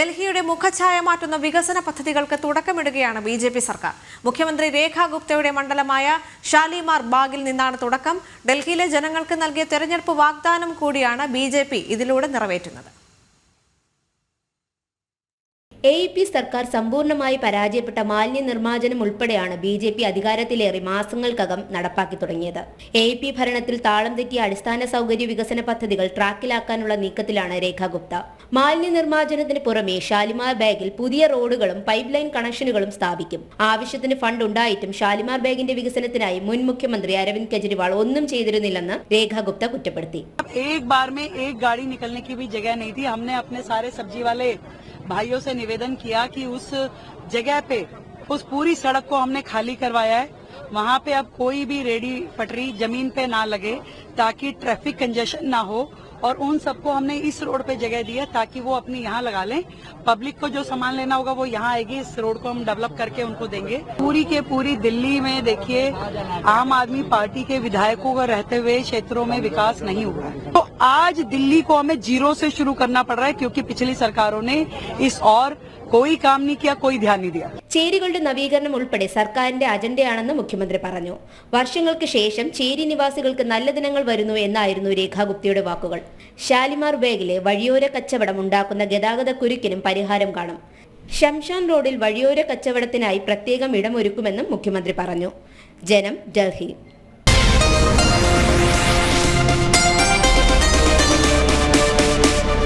ഡൽഹിയുടെ മുഖഛായ മാറ്റുന്ന വികസന പദ്ധതികൾക്ക് തുടക്കമിടുകയാണ് ബി ജെ പി സർക്കാർ. മുഖ്യമന്ത്രി രേഖാ ഗുപ്തയുടെ മണ്ഡലമായ ഷാലിമാർ ബാഗിൽ നിന്നാണ് തുടക്കം. ഡൽഹിയിലെ ജനങ്ങൾക്ക് നൽകിയ തെരഞ്ഞെടുപ്പ് വാഗ്ദാനം കൂടിയാണ് ബി ഇതിലൂടെ നിറവേറ്റുന്നത്. എ ഇ പി സർക്കാർ സമ്പൂർണ്ണമായി പരാജയപ്പെട്ട മാലിന്യ നിർമ്മാർജ്ജനം ഉൾപ്പെടെയാണ് ബി ജെ പി അധികാരത്തിലേറി മാസങ്ങൾക്കകം നടപ്പാക്കി തുടങ്ങിയത് എ ഇ പി ഭരണത്തിൽ താളം തെറ്റിയ അടിസ്ഥാന സൗകര്യ വികസന പദ്ധതികൾ ട്രാക്കിലാക്കാനുള്ള നീക്കത്തിലാണ് രേഖ ഗുപ്ത മാലിന്യ നിർമ്മാർജ്ജനത്തിന് പുറമെ ഷാലിമാർ ബാഗിൽ പുതിയ റോഡുകളും പൈപ്പ് ലൈൻ കണക്ഷനുകളും സ്ഥാപിക്കും ആവശ്യത്തിന് ഫണ്ട് ഉണ്ടായിട്ടും ഷാലിമാർ ബാഗിന്റെ വികസനത്തിനായി മുൻ മുഖ്യമന്ത്രി അരവിന്ദ് കെജ്രിവാൾ ഒന്നും ചെയ്തിരുന്നില്ലെന്ന് രേഖ ഗുപ്ത കുറ്റപ്പെടുത്തി एक बार में एक गाड़ी निकलने की भी जगह नहीं थी हमने अपने सारे सब्जी वाले भाइयों से निवेदन किया कि उस जगह पे, उस पूरी सड़क को हमने खाली करवाया है। वहाँ पे अब कोई भी रेडी पटरी ज़मीन पे ना लगे, ताकि ट्रैफ़िक कंजेशन ना हो। और उन सबको हमने इस रोड पे जगह दी है ताकि वो अपनी यहाँ लगा लें पब्लिक को जो सामान लेना होगा वो यहाँ आएगी इस रोड को हम डेवलप करके उनको देंगे पूरी के पूरी दिल्ली में देखिए आम आदमी पार्टी के विधायकों को रहते हुए क्षेत्रों में विकास नहीं हुआ है तो आज दिल्ली को हमें जीरो से शुरू करना पड़ रहा है क्योंकि पिछली सरकारों ने इस और कोई काम नहीं किया कोई ध्यान नहीं दिया ചേരികളുടെ നവീകരണം ഉൾപ്പെടെ സർക്കാരിന്റെ അജണ്ടയാണെന്ന് മുഖ്യമന്ത്രി പറഞ്ഞു വർഷങ്ങൾക്ക് ശേഷം ചേരി നിവാസികൾക്ക് നല്ല ദിനങ്ങൾ വരുന്നു എന്നായിരുന്നു രേഖാഗുപ്തയുടെ വാക്കുകൾ ഷാലിമാർ ബേഗിലെ വഴിയോര കച്ചവടം ഉണ്ടാക്കുന്ന ഗതാഗത കുരുക്കിനും പരിഹാരം കാണും. ഷംഷാൻ റോഡിൽ വഴിയോര കച്ചവടത്തിനായി പ്രത്യേകം ഇടമൊരുക്കുമെന്നും മുഖ്യമന്ത്രി പറഞ്ഞു. ജനം ഡൽഹി.